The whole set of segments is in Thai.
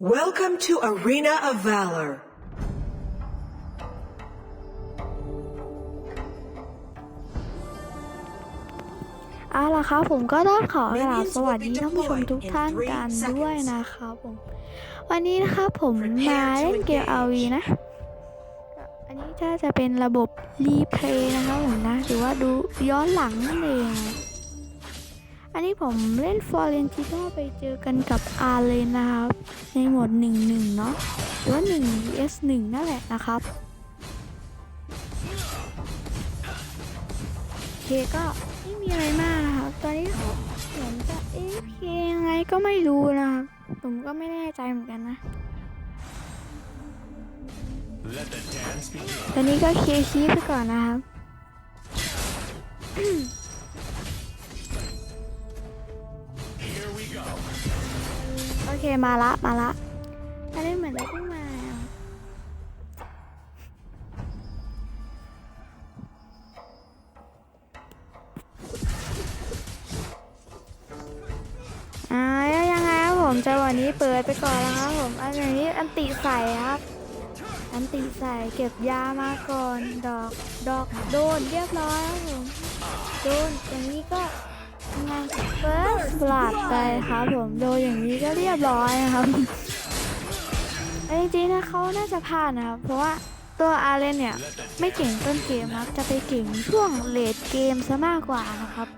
Welcome to Arena of Valor. เอาล่ะครับผมก็ต้องขอกราบสวัสดีท่านผู้ชมทุกท่านกันด้วยนะครับผม วันนี้นะครับผมมาเล่นเกม RV นะก็อันนี้ถ้าจะเป็นระบบรีเพลย์นะครับผมนะ หรือว่าดูย้อนหลังนั่นเอง อันนี้ผมเล่นฟอร์เรนติโนไปเจอกันกับอาเลนนะครับ ในโหมด 1-1 เนาะหรือว่า1 vs 1นั่นแหละนะครับ โอเคก็ไม่มีอะไรมากนะครับ ตอนนี้เขาเหมือนจะเอ๊ะเพลงยังไงก็ไม่รู้นะครับ ผมก็ไม่แน่ใจเหมือนกันนะตอนนี้ก็เคลียร์คีไปก่อนนะครับ เคมาละมาละอันนี้เหมือนได้เพิ่งมาอะอ่ายังไงครับผมจังหวะนี้เปิดไปก่อนแล้วครับผมอันนี้อันติใส่ครับ อันติใส่เก็บยามาก่อนดอกดอกโดนเรียบร้อยครับผมโดนอย่างนี้ก็ ฟิร์สบลัดไปครับผมโดนอย่างนี้ก็เรียบร้อยนะครับจริงๆนะเขาน่าจะพลาดนะครับ เพราะว่าตัวอาร์เรนเนี่ยไม่เก่งต้นเกมครับ จะไปเก่งช่วงเลดเกมซะมากกว่านะครับ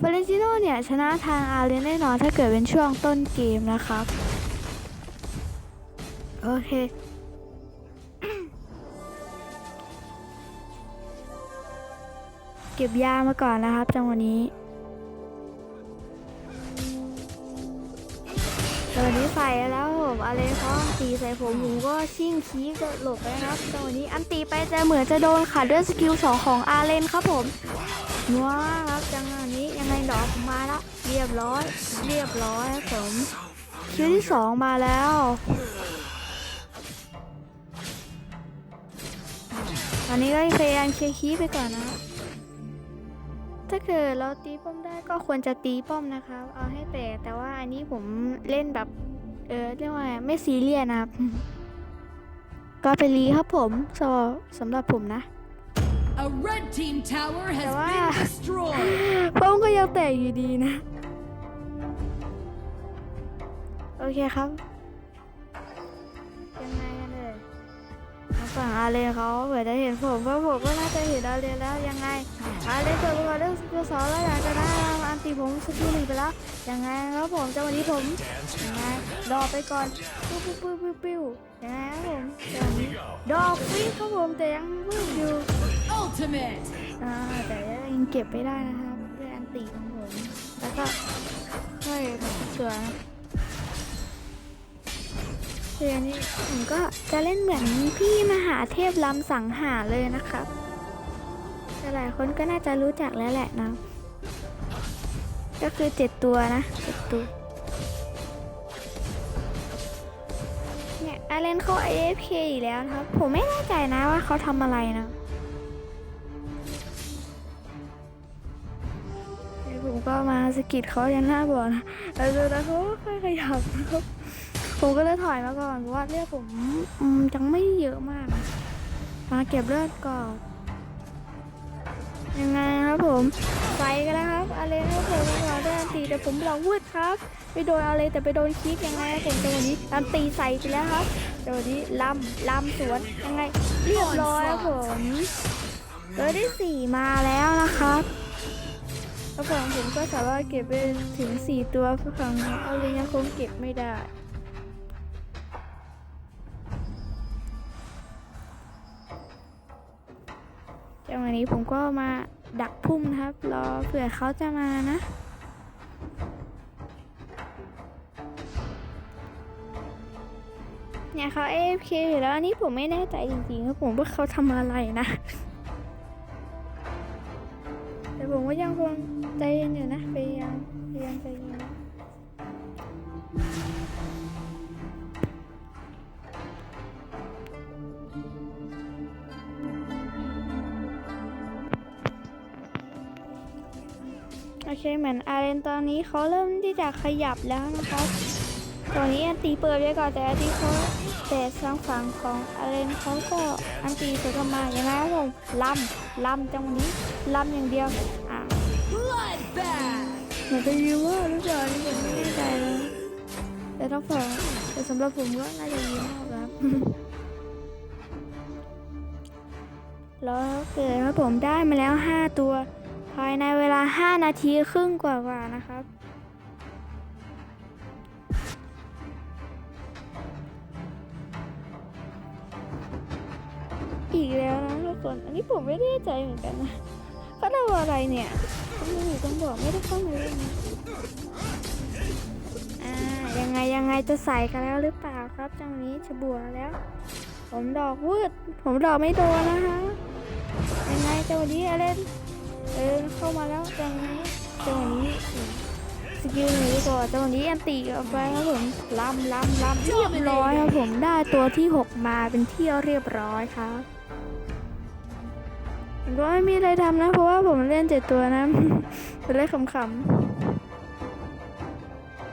ฟลเรนติโนเนี่ยชนะทางอาร์เรนแน่นอนถ้าเกิดเป็นช่วงต้นเกมนะครับ โอเคเก็บยามาก่อนนะครับจังหวะนี้ ตอนนี้ใส่แล้วผมอะไรเขาตีใส่ผมผมก็ชิ่งคีบจะหลบไปครับจังหวะนี้อันตีไปจะเหมือนจะโดนขาดด้วยสกิลสองของอาเลนครับผมว้าครับจังหวะนี้ยังไงดอกผมมาแล้วเรียบร้อยเรียบร้อยครับผมคิวที่สองมาแล้วตอนนี้ก็พยายามเคลียร์คีไปก่อนนะ ถ้าเกิดเราตีป้อมได้ก็ควรจะตีป้อมนะครับเอาให้แตกแต่ว่าอันนี้ผมเล่นแบบ เออเรียกว่าไงไม่ซีเรียสนะครับ ก็ไปรีครับผมสสำหรับผมนะ A red team tower has Wow. been destroyed. ป้อมก็ยังแตกอยู่ดีนะ โอเคครับ ยังไงกันเลยทางฝั่งอาเลนเขาเผื่อจะเห็นผมว่าผมก็น่าจะเห็นอาเลนแล้วยังไง อาเลนเปิดมาเรื่องสกิลสองแล้วอยากจะได้อันตีผมสกิลหนึ่งไปแล้วยังไงครับผมจังหวะนี้ผมยังไงดอกไปก่อนปิ้วปิ้วปิ้วปิ้วปิ้วยังไงครับผมจังหวะนี้ดอกฟิกครับผมแต่ยังวิ่งอยู่อ่าแต่ยังเก็บไม่ได้นะครับด้วยอันตีของผมแล้วก็ค่อยเสือเดือนนี้ผมก็จะเล่นเหมือนพี่มหาเทพลำสังหาเลยนะครับ แต่หลายคนก็น่าจะรู้จักแล้วแหละนะ ก็คือเจ็ดตัวนะเจ็ดตัว เนี่ยอาเลนเขา AFK อีกแล้วนะครับ ผมไม่แน่ใจนะว่าเขาทำอะไรนะแล้วผมก็มาสกิดเขายันหน้าบ่อนะแล้วดูแล้วเขาก็ค่อยขยับนะครับผมก็เลยถอยมาก่อนเพราะว่าเลือดผมยังไม่เยอะมาก มาเก็บเลือดก่อน ยังไงครับผมไฟกันแล้วครับอะไรนะผมขอได้อันตีแต่ผมบล็อวืดครับ ไปโดนอะไรแต่ไปโดนคิกยังไงครับผมจังหวะนี้อันตีใส่ไปแล้วครับจังหวะนี้ลำลำสวนยังไงเรียบร้อยครับผมตัวที่สี่มาแล้วนะครับกระเป๋าผมก็สามารถเก็บไปถึง4ตัวฝั่งเอาเลยยังคงเก็บไม่ได้จังหวะนี้ผมก็มา ดักพุ่มนะครับ รอเผื่อเขาจะมานะเนี่ยเขา AFK อยู่แล้วอันนี้ผมไม่แน่ใจจริงๆว่าผมว่าเขาทำอะไรนะ แต่ผมก็ยังคงใจเย็นอยู่นะพยายามพยายามใจเย็นนะ โอเคเหมือนอาเรนตอนนี้เขาเริ่มที่จะขยับแล้วนะครับตัวนี้อันตีเปิดไว้ก่อนแต่อันตีเขาแต่ทางฝั่งของอาเลนเขาก็อันตีสวนกลับมาอย่างไรครับผมลำลำจังวะนี้ลำอย่างเดียวอะเหมือนจะยืมว่าหรือเปล่านี่ผมไม่แน่ใจนะแต่ต้องฟังแต่สำหรับผมก็น่าจะยืมมากครับแล้วเกิดว่าผมได้มาแล้ว 5 ตัว ภายในเวลา 5 นาทีครึ่งกว่าๆนะครับ อีกแล้วนะทุกคน อันนี้ผมไม่แน่ใจเหมือนกันนะเขาทำอะไรเนี่ยต้องอยู่ต้องบอกไม่ได้เข้ามาเล่นะอ่ายังไงยังไงจะใส่กันแล้วหรือเปล่าครับจังนี้จะบวแล้ว ผมดอกวืดผมดอกไม่โดนนะคะยังไงจังหวะนี้อเลน เออเข้ามาแล้วยังไงจังหวะนี้สกิลหนีก่อนจังหวะนี้อันตีออกไปครับผมลำลำลำเรียบร้อยครับผมได้ตัวที่ 6 มาเป็นที่เรียบร้อยครับผมก็ไม่มีอะไรทำนะ เพราะว่าผมเล่นเจ็ดตัวนะเป็นเล่นขำๆ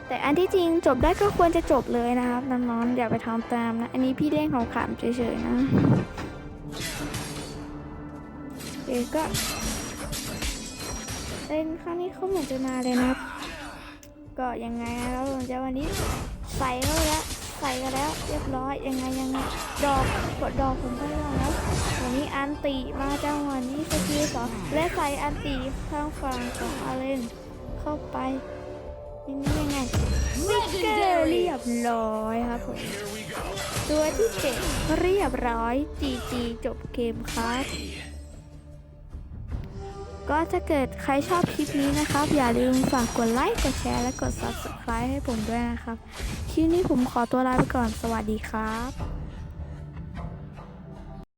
แต่อันที่จริงจบได้ก็ควรจะจบเลยนะครับน้องๆอย่าไปทำตามนะ อันนี้พี่เล่นขำๆเฉยๆนะเองก็ เล่นครั้งนี้เขาเหมือนจะมาเลยนะ ก็ยังไงนะครับผมจะวันนี้ใส่เข้าแล้ว ใส่กันแล้ว เรียบร้อยยังไงยังไงดอกกดดอกผมได้แล้ววันนี้อันติมาจังหวะนี้สกิลสองและใส่อันติข้างฝั่งของอาเลนเข้าไปนี่นี่ยังไงซิกเกอร์เรียบร้อยครับผมตัวที่เจ็ดเรียบร้อย GG จบเกมครับ ก็ถ้าเกิดใครชอบคลิปนี้นะครับ อย่าลืมฝากกดไลค์ กดแชร์ และกด Subscribe ให้ผมด้วยนะครับ คลิปนี้ผมขอตัวลาไปก่อน สวัสดีครับ